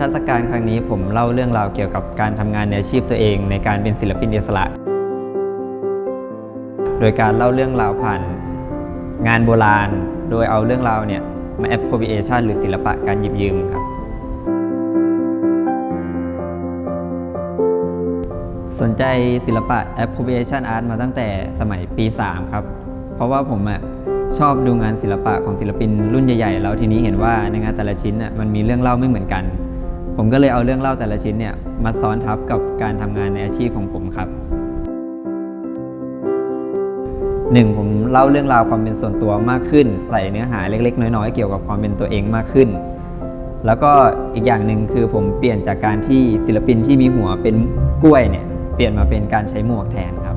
ทรรศการครั้งนี้ผมเล่าเรื่องราวเกี่ยวกับการทำงานในอาชีพตัวเอง ในการเป็นศิลปินอิสระ โดยการเล่าเรื่องราวผ่านงานโบราณ โดยเอาเรื่องราวเนี่ยมา appropriation หรือศิลปะการหยิบยืมครับ สนใจศิลปะ appropriation art มาตั้งแต่สมัยปี 3 ครับ เพราะว่าผมอะชอบดูงานศิลปะของศิลปินรุ่นใหญ่ๆ แล้วทีนี้เห็นว่าในงานแต่ละชิ้นน่ะมันมีเรื่องเล่าไม่เหมือนกัน ผมก็เลยเอาเรื่องเล่าแต่ละชิ้นเนี่ยมาซ้อนทับกับการทำงานในอาชีพของผมครับหนึ่งผมเล่าเรื่องราวความเป็นส่วนตัวมากขึ้น ใส่เนื้อหาเล็ก ๆ น้อย ๆ เกี่ยวกับความเป็นตัวเองมากขึ้น แล้วก็อีกอย่างหนึ่งคือผมเปลี่ยนจากการที่ศิลปินที่มีหัวเป็นกล้วยเนี่ยเปลี่ยนมาเป็นการใช้หมวกแทนครับ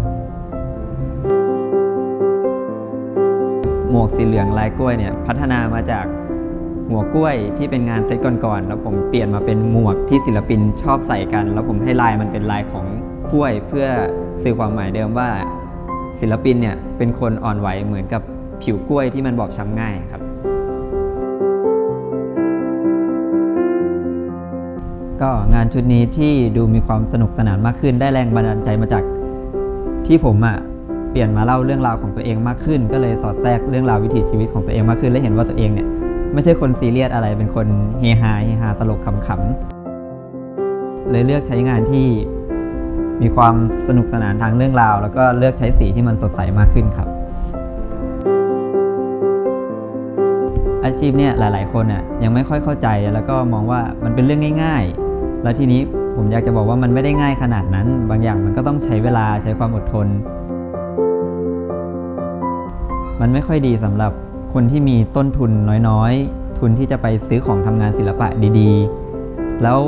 หมวกสีเหลืองลายกล้วยเนี่ยพัฒนามาจาก หัวกล้วยที่เป็นงานเซตก่อนๆแล้วผมเปลี่ยนมาเป็นหมวกที่ศิลปินชอบใส่กัน แล้วผมให้ลายมันเป็นลายของกล้วย เพื่อสื่อความหมายเดิมว่า ศิลปินเนี่ยเป็นคนอ่อนไหวเหมือนกับผิวกล้วยที่มันบอบช้ำง่ายครับก็งานชุดนี้ที่ดูมีความสนุกสนานมากขึ้น ได้แรงบันดาลใจมาจากที่ผมอะ่ะเปลี่ยนมาเล่าเรื่องราวของตัวเองมากขึ้น ก็เลยสอดแทรกเรื่องราววิถีชีวิตของตัวเองมากขึ้น และเห็นว่าตัวเองเนี่ย ไม่ใช่คนซีเรียสอะไรเป็นคนเฮฮาเฮฮาตลกขำๆเลยเลือกใช้งานที่มีความสนุกสนานทางเรื่องราว แล้วก็เลือกใช้สีที่มันสดใสมากขึ้นครับ อาชีพเนี่ยหลาย ๆ คนอะยังไม่ค่อยเข้าใจแล้วก็มองว่ามันเป็นเรื่องง่าย ๆ แล้วทีนี้ผมอยากจะบอกว่ามันไม่ได้ง่ายขนาดนั้น บางอย่างมันก็ต้องใช้เวลาใช้ความอดทน มันไม่ค่อยดีสำหรับ คนที่มีต้นทุนน้อยๆ ทุนที่จะไปซื้อของทำงานศิลปะดีๆ แล้ว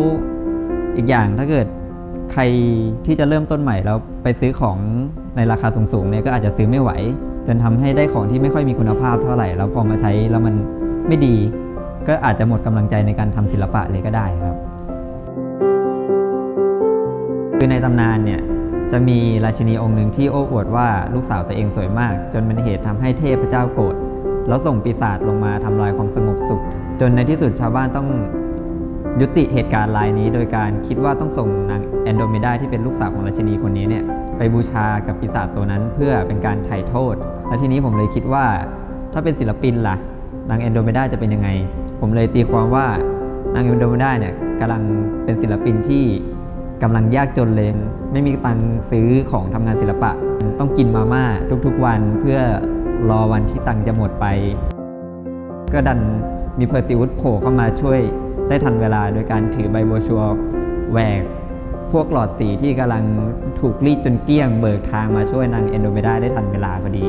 อีกอย่างถ้าเกิดใครที่จะเริ่มต้นใหม่แล้วไปซื้อของในราคาสูงๆเนี่ยก็อาจจะซื้อไม่ไหว จนทำให้ได้ของที่ไม่ค่อยมีคุณภาพเท่าไหร่แล้วพอมาใช้แล้วมันไม่ดี ก็อาจจะหมดกำลังใจในการทำศิลปะเลยก็ได้ครับ คือในตำนานเนี่ยจะมีราชินีองค์หนึ่งที่โอ้อวดว่าลูกสาวตัวเองสวยมาก จนเป็นเหตุทำให้เทพเจ้าโกรธ แล้วส่งปีศาจลงมาทำลายความสงบสุข จนในที่สุดชาวบ้านต้องยุติเหตุการณ์รายนี้ โดยการคิดว่าต้องส่งนางแอนโดเมดาที่เป็นลูกสาวของราชินีคนนี้เนี่ยไปบูชากับปีศาจตัวนั้นเพื่อเป็นการไถ่โทษ และทีนี้ผมเลยคิดว่าถ้าเป็นศิลปินล่ะนางแอนโดเมดาจะเป็นยังไง ผมเลยตีความว่านางแอนโดเมดาเนี่ยกำลังเป็นศิลปินที่กำลังยากจนเลย ไม่มีตังค์ซื้อของทำงานศิลปะ ต้องกินมาม่าทุกๆวันเพื่อ รอวันที่ตังค์จะหมดไป ก็ดันมีเพอร์ซิวุสโผล่เข้ามาช่วยได้ทันเวลาโดยการถือใบโบวชัวแหวกพวกหลอดสีที่กำลังถูกรีดจนเกลี้ยงเบิกทางมาช่วยนางเอนโดเมดาได้ทันเวลาพอดี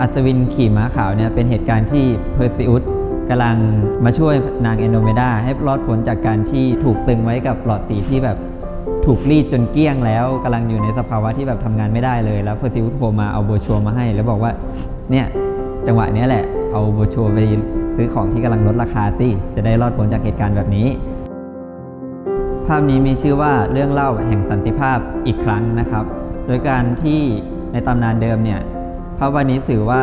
อัศวินขี่ม้าขาวเนี่ยเป็นเหตุการณ์ที่เพอร์ซิอุสกำลังมาช่วยนางเอนโดเมดาให้รอดพ้นจากการที่ถูกตึงไว้กับหลอดสีที่แบบ ถูกรีดจนเกลี้ยงแล้วกำลังอยู่ในสภาวะที่แบบทำงานไม่ได้เลย แล้วเพอร์ซิอุสโผล่มาเอาโบรชัวร์มาให้ แล้วบอกว่าเนี่ยจังหวะนี้แหละเอาโบรชัวร์ไปซื้อของที่กำลังลดราคาสิจะได้รอดพ้นจากเหตุการณ์แบบนี้ ภาพนี้มีชื่อว่าเรื่องเล่าแห่งสันติภาพอีกครั้งนะครับ โดยการที่ในตำนานเดิมเนี่ยภาพวันนี้สื่อว่า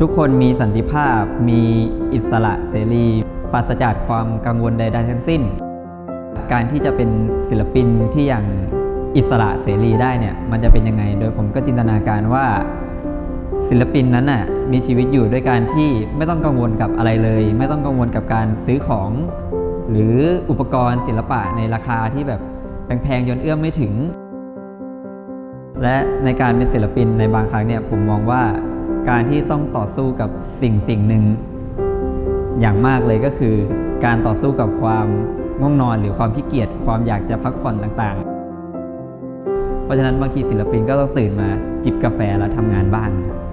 ทุกคนมีสันติภาพมีอิสระเสรีปราศจากความกังวลใดๆทั้งสิ้น การที่จะเป็นศิลปินที่อย่างอิสระเสรีได้เนี่ยมันจะเป็นยังไง โดยผมก็จินตนาการว่าศิลปินนั้นน่ะมีชีวิตอยู่ด้วยการที่ไม่ต้องกังวลกับอะไรเลย ไม่ต้องกังวลกับการซื้อของ หรืออุปกรณ์ศิลปะในราคาที่แบบแพงๆจนเอื้อมไม่ถึง และในการเป็นศิลปินในบางครั้งเนี่ยผมมองว่าการที่ต้องต่อสู้กับสิ่งสิ่งหนึ่งอย่างมากเลยก็คือ การต่อสู้กับความ ง่วงนอนหรือความขี้เกียจความอยากจะพักผ่อนต่างๆ เพราะฉะนั้นบางทีศิลปินก็ต้องตื่นมาจิบกาแฟแล้วทำงานบ้างครับ